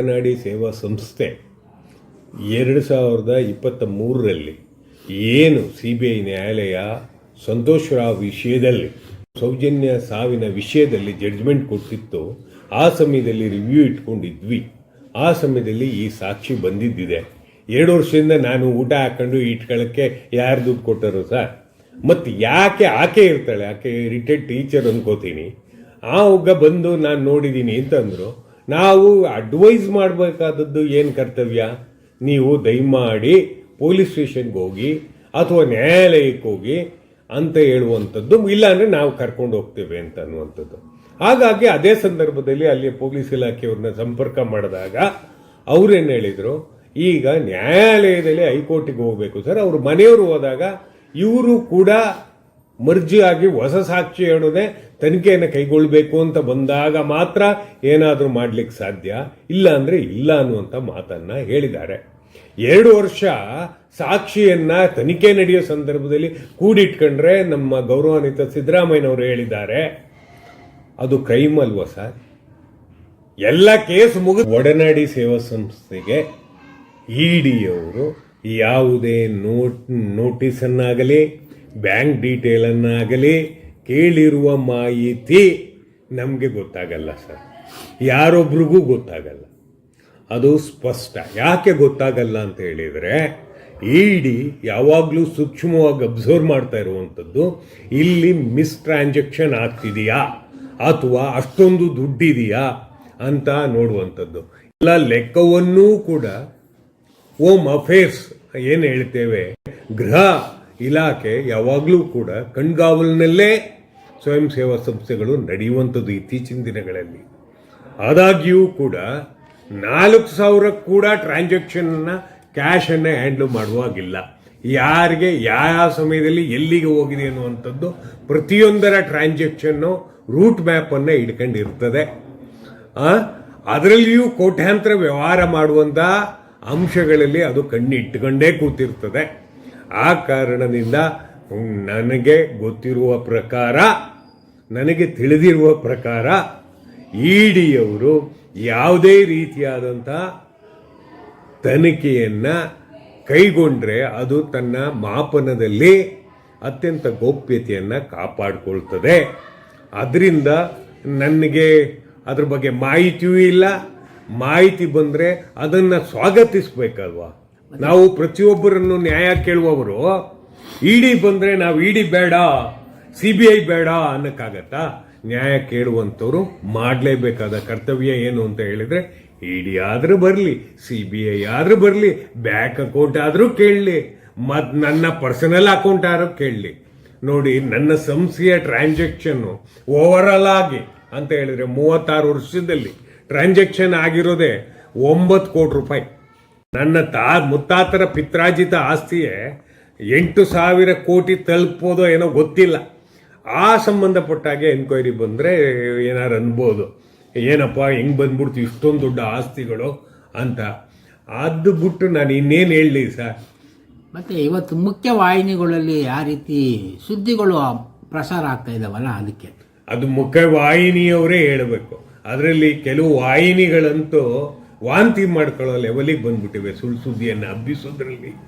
ಕನ್ನಡಿ ಸೇವಾ ಸಂಸ್ಥೆ ಎರಡು ಸಾವಿರದ ಇಪ್ಪತ್ತ ಮೂರರಲ್ಲಿ ಏನು ಸಿ ಬಿ ಐ ನ್ಯಾಯಾಲಯ ಸಂತೋಷ್ ರಾವ್ ವಿಷಯದಲ್ಲಿ, ಸೌಜನ್ಯ ಸಾವಿನ ವಿಷಯದಲ್ಲಿ ಜಡ್ಜ್ಮೆಂಟ್ ಕೊಟ್ಟಿತ್ತು, ಆ ಸಮಯದಲ್ಲಿ ರಿವ್ಯೂ ಇಟ್ಕೊಂಡಿದ್ವಿ. ಆ ಸಮಯದಲ್ಲಿ ಈ ಸಾಕ್ಷಿ ಬಂದಿದ್ದಿದೆ. ಎರಡು ವರ್ಷದಿಂದ ನಾನು ಊಟ ಹಾಕೊಂಡು ಇಟ್ಕೊಳ್ಳೋಕ್ಕೆ ಯಾರು ದುಡ್ಡು ಕೊಟ್ಟರು ಸರ್? ಮತ್ತು ಯಾಕೆ ಆಕೆ ಇರ್ತಾಳೆ? ಆಕೆ ರಿಟೈರ್ಡ್ ಟೀಚರ್ ಅನ್ಕೋತೀನಿ. ಆ ಹುಗ್ಗ ಬಂದು ನಾನು ನೋಡಿದ್ದೀನಿ ಅಂತಂದ್ರು ನಾವು ಅಡ್ವೈಸ್ ಮಾಡಬೇಕಾದದ್ದು ಏನು ಕರ್ತವ್ಯ? ನೀವು ದಯಮಾಡಿ ಪೊಲೀಸ್ ಸ್ಟೇಷನ್ಗೆ ಹೋಗಿ ಅಥವಾ ನ್ಯಾಯಾಲಯಕ್ಕೆ ಹೋಗಿ ಅಂತ ಹೇಳುವಂಥದ್ದು. ಇಲ್ಲಾಂದರೆ ನಾವು ಕರ್ಕೊಂಡು ಹೋಗ್ತೇವೆ ಅಂತ ಅನ್ನುವಂಥದ್ದು. ಹಾಗಾಗಿ ಅದೇ ಸಂದರ್ಭದಲ್ಲಿ ಅಲ್ಲಿ ಪೊಲೀಸ್ ಇಲಾಖೆಯವ್ರನ್ನ ಸಂಪರ್ಕ ಮಾಡಿದಾಗ ಅವ್ರೇನು ಹೇಳಿದರು? ಈಗ ನ್ಯಾಯಾಲಯದಲ್ಲಿ ಹೈಕೋರ್ಟಿಗೆ ಹೋಗಬೇಕು ಸರ್. ಅವರು ಮನೆಯವರು ಹೋದಾಗ ಇವರು ಕೂಡ ಮರ್ಜಿಯಾಗಿ ಹೊಸ ಸಾಕ್ಷಿ ಹೇಳೋದೇ ತನಿಖೆಯನ್ನು ಕೈಗೊಳ್ಳಬೇಕು ಅಂತ ಬಂದಾಗ ಮಾತ್ರ ಏನಾದರೂ ಮಾಡ್ಲಿಕ್ಕೆ ಸಾಧ್ಯ? ಇಲ್ಲ ಅಂದರೆ ಇಲ್ಲ ಅನ್ನುವಂಥ ಮಾತನ್ನು ಹೇಳಿದ್ದಾರೆ. ಎರಡು ವರ್ಷ ಸಾಕ್ಷಿಯನ್ನ ತನಿಖೆ ನಡೆಯೋ ಸಂದರ್ಭದಲ್ಲಿ ಕೂಡಿಟ್ಕೊಂಡ್ರೆ ನಮ್ಮ ಗೌರವಾನ್ವಿತ ಸಿದ್ದರಾಮಯ್ಯನವರು ಹೇಳಿದ್ದಾರೆ. ಅದು ಕ್ರೈಮ್ ಅಲ್ವಾ ಸರ್? ಎಲ್ಲ ಕೇಸ್ ಮುಗಿದು ಒಡನಾಡಿ ಸೇವಾ ಸಂಸ್ಥೆಗೆ ಇಡಿಯವರು ಯಾವುದೇ ನೋಟ್, ನೋಟಿಸನ್ನಾಗಲಿ, ಬ್ಯಾಂಕ್ ಡೀಟೇಲನ್ನಾಗಲಿ ಕೇಳಿರುವ ಮಾಹಿತಿ ನಮಗೆ ಗೊತ್ತಾಗಲ್ಲ ಸರ್. ಯಾರೊಬ್ರಿಗೂ ಗೊತ್ತಾಗಲ್ಲ. ಅದು ಸ್ಪಷ್ಟ. ಯಾಕೆ ಗೊತ್ತಾಗಲ್ಲ ಅಂತ ಹೇಳಿದರೆ, ಇಡಿ ಯಾವಾಗಲೂ ಸೂಕ್ಷ್ಮವಾಗಿ ಅಬ್ಸರ್ವ್ ಮಾಡ್ತಾ ಇರುವಂಥದ್ದು, ಇಲ್ಲಿ ಮಿಸ್ ಟ್ರಾನ್ಸಾಕ್ಷನ್ ಆಗ್ತಿದೆಯಾ? ಅಥವಾ ಅಷ್ಟೊಂದು ದುಡ್ಡಿದೆಯಾ? ಅಂತ ನೋಡುವಂಥದ್ದು. ಎಲ್ಲ ಲೆಕ್ಕವನ್ನೂ ಕೂಡ ಹೋಮ್ ಅಫೇರ್ಸ್ ಏನು ಹೇಳ್ತೇವೆ? ಗೃಹ ಇಲಾಖೆ ಯಾವಾಗಲೂ ಕೂಡ ಕಣ್ಗಾವಲಿನಲ್ಲೇ ಸ್ವಯಂ ಸೇವಾ ಸಂಸ್ಥೆಗಳು ನಡೆಯುವಂಥದ್ದು ಇತ್ತೀಚಿನ ದಿನಗಳಲ್ಲಿ. ಆದಾಗ್ಯೂ ಕೂಡ ನಾಲ್ಕು ಸಾವಿರ ಕೂಡ ಟ್ರಾನ್ಸಾಕ್ಷನ್ನ ಕ್ಯಾಶನ್ನು ಹ್ಯಾಂಡ್ಲ್ ಮಾಡುವಾಗಿಲ್ಲ ಯಾರಿಗೆ ಯಾವ ಸಮಯದಲ್ಲಿ ಎಲ್ಲಿಗೆ ಹೋಗಿದೆ ಅನ್ನುವಂಥದ್ದು ಪ್ರತಿಯೊಂದರ ಟ್ರಾನ್ಸಾಕ್ಷನ್ನು ರೂಟ್ ಮ್ಯಾಪನ್ನು ಇಟ್ಕೊಂಡಿರ್ತದೆ ಅದರಲ್ಲಿಯೂ ಕೋಟ್ಯಾಂತರ ವ್ಯವಹಾರ ಮಾಡುವಂಥ ಅಂಶಗಳಲ್ಲಿ ಅದು ಕಣ್ಣಿಟ್ಕೊಂಡೇ ಕೂತಿರ್ತದೆ. ಆ ಕಾರಣದಿಂದ ನನಗೆ ಗೊತ್ತಿರುವ ಪ್ರಕಾರ ನನಗೆ ತಿಳಿದಿರುವ ಪ್ರಕಾರ ಇಡಿಯವರು ಯಾವುದೇ ರೀತಿಯಾದಂಥ ತನಿಖೆಯನ್ನು ಕೈಗೊಂಡ್ರೆ ಅದು ತನ್ನ ಮಾಪನದಲ್ಲಿ ಅತ್ಯಂತ ಗೌಪ್ಯತೆಯನ್ನು ಕಾಪಾಡಿಕೊಳ್ತದೆ. ಅದರಿಂದ ನನಗೆ ಅದ್ರ ಬಗ್ಗೆ ಮಾಹಿತಿಯೂ ಇಲ್ಲ. ಮಾಹಿತಿ ಬಂದರೆ ಅದನ್ನು ಸ್ವಾಗತಿಸಬೇಕಲ್ವಾ? ನಾವು ಪ್ರತಿಯೊಬ್ಬರನ್ನು ನ್ಯಾಯ ಕೇಳುವವರು ಇಡಿ ಬಂದರೆ ನಾವು ಇಡಿ ಬೇಡ. ಸಿ ಬಿ ಐ ಬೇಡ ಅನ್ನಕ್ಕಾಗತ್ತಾ? ನ್ಯಾಯ ಕೇಳುವಂಥವ್ರು ಮಾಡಲೇಬೇಕಾದ ಕರ್ತವ್ಯ ಏನು ಅಂತ ಹೇಳಿದ್ರೆ ಇಡಿ ಆದ್ರೂ ಬರಲಿ, ಸಿ ಬಿ ಐ ಆದರೂ ಬರಲಿ, ಬ್ಯಾಂಕ್ ಅಕೌಂಟ್ ಆದರೂ ಕೇಳಲಿ. ಮತ್ ನನ್ನ ಪರ್ಸನಲ್ ಅಕೌಂಟ್ ಆದ್ರೂ ಕೇಳಲಿ. ನೋಡಿ, ನನ್ನ ಸಂಸ್ಥೆಯ ಟ್ರಾನ್ಸಾಕ್ಷನ್ ಓವರ್ ಆಗಿ ಅಂತ ಹೇಳಿದ್ರೆ ಮೂವತ್ತಾರು ವರ್ಷದಲ್ಲಿ ಟ್ರಾನ್ಸಾಕ್ಷನ್ ಆಗಿರೋದೇ ಒಂಬತ್ತು ಕೋಟಿ ರೂಪಾಯಿ. ನನ್ನ ತಾ, ಮುತ್ತಾತರ ಪಿತ್ರಾಜಿತ ಆಸ್ತಿಯೇ ಎಂಟು ಸಾವಿರ ಕೋಟಿ ತಲುಪೋದೋ ಏನೋ ಗೊತ್ತಿಲ್ಲ. ಆ ಸಂಬಂಧಪಟ್ಟಾಗೆ ಎನ್ಕ್ವೈರಿ ಬಂದರೆ ಏನಾರು ಅನ್ಬೋದು. ಏನಪ್ಪ ಹೆಂಗ್ ಬಂದ್ಬಿಡ್ತು ಇಷ್ಟೊಂದು ದೊಡ್ಡ ಆಸ್ತಿಗಳು ಅಂತ. ಅದು ಬಿಟ್ಟು ನಾನು ಇನ್ನೇನು ಹೇಳಲಿ ಸರ್. ಮತ್ತೆ ಇವತ್ತು ಮುಖ್ಯ ವಾಹಿನಿಗಳಲ್ಲಿ ಯಾವ ರೀತಿ ಸುದ್ದಿಗಳು ಪ್ರಸಾರ ಆಗ್ತಾ ಇದ್ದಾವಲ್ಲ ಅದಕ್ಕೆ? ಅದು ಮುಖ್ಯ ವಾಹಿನಿಯವರೇ ಹೇಳಬೇಕು. ಅದರಲ್ಲಿ ಕೆಲವು ವಾಹಿನಿಗಳಂತೂ ವಾಂತಿ ಮಾಡ್ಕೊಳ್ಳೋ ಲೆವೆಲಿಗೆ ಬಂದ್ಬಿಟ್ಟಿವೆ ಸುಳ್ಳು ಸುದ್ದಿಯನ್ನು ಹಬ್ಬಿಸೋದ್ರಲ್ಲಿ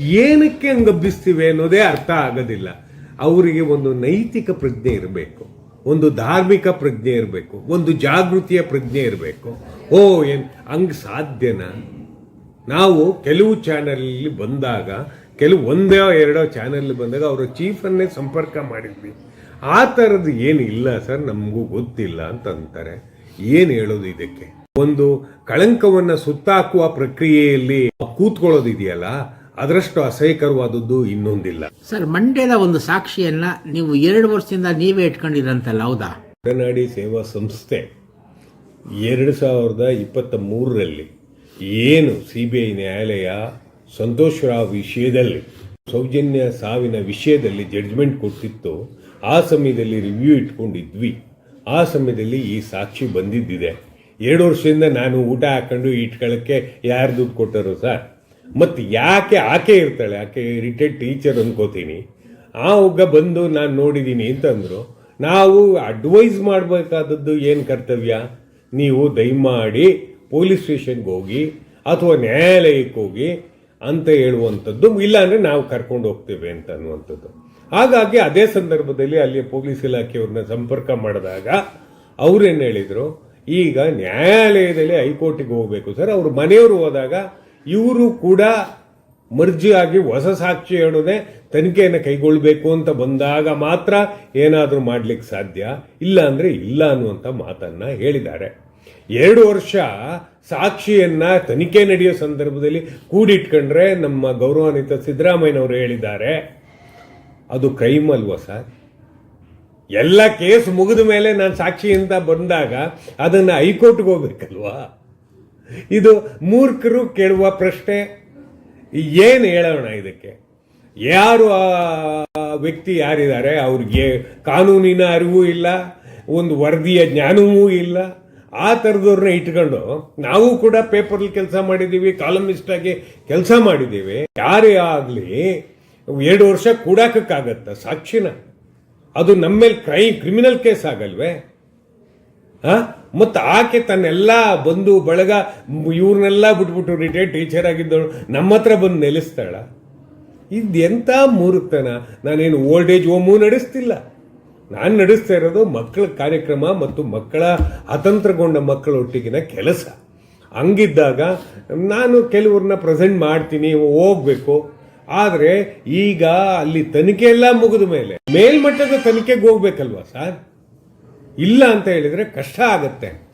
ಏನಕ್ಕೆ ಹಂಗೆ ಹಬ್ಬಿಸ್ತೀವಿ ಅನ್ನೋದೇ ಅರ್ಥ ಆಗೋದಿಲ್ಲ. ಅವರಿಗೆ ಒಂದು ನೈತಿಕ ಪ್ರಜ್ಞೆ ಇರಬೇಕು. ಒಂದು ಧಾರ್ಮಿಕ ಪ್ರಜ್ಞೆ ಇರಬೇಕು. ಒಂದು ಜಾಗೃತಿಯ ಪ್ರಜ್ಞೆ ಇರಬೇಕು. ಓ, ಏನ್ ಹಂಗೆ ಸಾಧ್ಯನಾ? ನಾವು ಕೆಲವು ಚಾನಲಲ್ಲಿ ಬಂದಾಗ, ಕೆಲವು ಒಂದೋ ಎರಡೋ ಚಾನಲ್ ಬಂದಾಗ ಅವರ ಚೀಫನ್ನೇ ಸಂಪರ್ಕ ಮಾಡಿದ್ವಿ. ಆ ಥರದ್ದು ಇಲ್ಲ ಸರ್, ನಮಗೂ ಗೊತ್ತಿಲ್ಲ ಅಂತ ಅಂತಾರೆ ಏನು ಹೇಳೋದು ಇದಕ್ಕೆ? ಒಂದು ಕಳಂಕವನ್ನು ಸುತ್ತಾಕುವ ಪ್ರಕ್ರಿಯೆಯಲ್ಲಿ ಕೂತ್ಕೊಳ್ಳೋದಿದೆಯಲ್ಲ ಅದರಷ್ಟು ಅಸಹ್ಯಕರವಾದದ್ದು ಇನ್ನೊಂದಿಲ್ಲ. ಸರ್ ಮಂಡ್ಯದ ಒಂದು ಸಾಕ್ಷಿಯನ್ನ ನೀವು ಎರಡು ವರ್ಷದಿಂದ ನೀವೇ ಇಟ್ಕೊಂಡಿರಂತಲ್ಲ ಹೌದಾ? ಒಡನಾಡಿ ಸೇವಾ ಸಂಸ್ಥೆ ಎರಡು ಸಾವಿರದ ಇಪ್ಪತ್ತ ಮೂರರಲ್ಲಿ ಏನು ಸಿ ಬಿ ಐ ನ್ಯಾಯಾಲಯ ಸಂತೋಷ್ ರಾವ್ ವಿಷಯದಲ್ಲಿ ಸೌಜನ್ಯ ಸಾವಿನ ವಿಷಯದಲ್ಲಿ ಜಡ್ಜ್ಮೆಂಟ್ ಕೊಟ್ಟಿತ್ತು ಆ ಸಮಯದಲ್ಲಿ ರಿವ್ಯೂ ಇಟ್ಕೊಂಡಿದ್ವಿ. ಆ ಸಮಯದಲ್ಲಿ ಈ ಸಾಕ್ಷಿ ಬಂದಿದ್ದಿದೆ. ಎರಡು ವರ್ಷದಿಂದ ನಾನು ಊಟ ಹಾಕೊಂಡು ಇಟ್ಕೊಳ್ಳೋಕ್ಕೆ ಯಾರು ದುಡ್ಡು ಕೊಟ್ಟರು ಸರ್? ಮತ್ತು ಯಾಕೆ ಆಕೆ ಇರ್ತಾಳೆ, ಆಕೆ ರಿಟೈರ್ಡ್ ಟೀಚರ್ ಅನ್ಕೋತೀನಿ. ಆ ಹುಗ್ಗ ಬಂದು ನಾನು ನೋಡಿದ್ದೀನಿ ಅಂತಂದ್ರು, ನಾವು ಅಡ್ವೈಸ್ ಮಾಡಬೇಕಾದದ್ದು ಏನು ಕರ್ತವ್ಯ? ನೀವು ದಯಮಾಡಿ ಪೊಲೀಸ್ ಸ್ಟೇಷನ್ಗೆ ಹೋಗಿ ಅಥವಾ ನ್ಯಾಯಾಲಯಕ್ಕೆ ಹೋಗಿ ಅಂತ ಹೇಳುವಂಥದ್ದು, ಇಲ್ಲಾಂದರೆ ನಾವು ಕರ್ಕೊಂಡು ಹೋಗ್ತೇವೆ ಅಂತ ಅನ್ನುವಂಥದ್ದು. ಹಾಗಾಗಿ ಅದೇ ಸಂದರ್ಭದಲ್ಲಿ ಅಲ್ಲಿ ಪೊಲೀಸ್ ಇಲಾಖೆಯವ್ರನ್ನ ಸಂಪರ್ಕ ಮಾಡಿದಾಗ ಅವ್ರೇನು ಹೇಳಿದರು, ಈಗ ನ್ಯಾಯಾಲಯದಲ್ಲಿ ಹೈಕೋರ್ಟಿಗೆ ಹೋಗಬೇಕು ಸರ್, ಅವ್ರ ಮನೆಯವರು ಹೋದಾಗ ಇವರು ಕೂಡ ಮರ್ಜಿಯಾಗಿ ಹೊಸ ಸಾಕ್ಷಿ ಹೇಳೋದೆ ತನಿಖೆಯನ್ನು ಕೈಗೊಳ್ಳಬೇಕು ಅಂತ ಬಂದಾಗ ಮಾತ್ರ ಏನಾದರೂ ಮಾಡ್ಲಿಕ್ಕೆ ಸಾಧ್ಯ? ಇಲ್ಲ ಅಂದರೆ ಇಲ್ಲ ಅನ್ನುವಂಥ ಮಾತನ್ನು ಹೇಳಿದ್ದಾರೆ. ಎರಡು ವರ್ಷ ಸಾಕ್ಷಿಯನ್ನ ತನಿಖೆ ನಡೆಯೋ ಸಂದರ್ಭದಲ್ಲಿ ಕೂಡಿಟ್ಕೊಂಡ್ರೆ ನಮ್ಮ ಗೌರವಾನ್ವಿತ ಸಿದ್ದರಾಮಯ್ಯನವರು ಹೇಳಿದ್ದಾರೆ, ಅದು ಕ್ರೈಮ್ ಅಲ್ವಾ ಸರ್? ಎಲ್ಲ ಕೇಸ್ ಮುಗಿದ ಮೇಲೆ ನಾನು ಸಾಕ್ಷಿ ಅಂತ ಬಂದಾಗ ಅದನ್ನು ಹೈಕೋರ್ಟ್ಗೆ ಹೋಗ್ಬೇಕಲ್ವಾ? ಇದು ಮೂರ್ಖರು ಕೇಳುವ ಪ್ರಶ್ನೆ. ಏನು ಹೇಳೋಣ ಇದಕ್ಕೆ? ಯಾರು ಆ ವ್ಯಕ್ತಿ ಯಾರಿದ್ದಾರೆ? ಅವ್ರಿಗೆ ಕಾನೂನಿನ ಅರಿವು ಇಲ್ಲ, ಒಂದು ವರದಿಯ ಜ್ಞಾನವೂ ಇಲ್ಲ. ಆ ಥರದವ್ರನ್ನ ಇಟ್ಕೊಂಡು ನಾವು ಕೂಡ ಪೇಪರ್ಲಿ ಕೆಲಸ ಮಾಡಿದ್ದೀವಿ, ಕಾಲಮಿಸ್ಟ್ ಆಗಿ ಕೆಲಸ ಮಾಡಿದ್ದೀವಿ. ಯಾರೇ ಆಗಲಿ, ಎರಡು ವರ್ಷ ಕೂಡಾಕಕ್ಕಾಗತ್ತ? ಸಾಕ್ಷಿನ. ಅದು ನಮ್ಮ ಮೇಲೆ ಕ್ರೈ, ಕ್ರಿಮಿನಲ್ ಕೇಸ್ ಆಗಲ್ವೇ? ಆ ಮತ್ತು ಆಕೆ ತನ್ನೆಲ್ಲ ಬಂದು ಬಳಗ ಇವ್ರನ್ನೆಲ್ಲ ಬಿಟ್ಬಿಟ್ಟು ರಿಟೈರ್ಡ್ ಟೀಚರ್ ಆಗಿದ್ದವಳು, ನಮ್ಮ ಹತ್ರ ಬಂದು ನೆಲೆಸ್ತಾಳ. ಇದೆಂಥ ಮೂರುತನ ನಾನೇನು ಓಲ್ಡ್ ಏಜ್ ಹೋಮು ನಡೆಸ್ತಿಲ್ಲ. ನಾನು ನಡೆಸ್ತಾ ಇರೋದು ಮಕ್ಕಳ ಕಾರ್ಯಕ್ರಮ ಮತ್ತು ಮಕ್ಕಳ ಅತಂತ್ರಗೊಂಡ ಮಕ್ಕಳ ಒಟ್ಟಿಗಿನ ಕೆಲಸ. ಹಂಗಿದ್ದಾಗ ನಾನು ಕೆಲವ್ರನ್ನ ಪ್ರೆಸೆಂಟ್ ಮಾಡ್ತೀನಿ, ಹೋಗ್ಬೇಕು. ಆದರೆ ಈಗ ಅಲ್ಲಿ ತನಿಖೆ ಎಲ್ಲ ಮುಗಿದ ಮೇಲೆ ಮೇಲ್ಮಟ್ಟದ ತನಿಖೆಗೆ ಹೋಗ್ಬೇಕಲ್ವಾ ಸರ್? ಇಲ್ಲ ಅಂತ ಹೇಳಿದರೆ ಕಷ್ಟ ಆಗತ್ತೆ.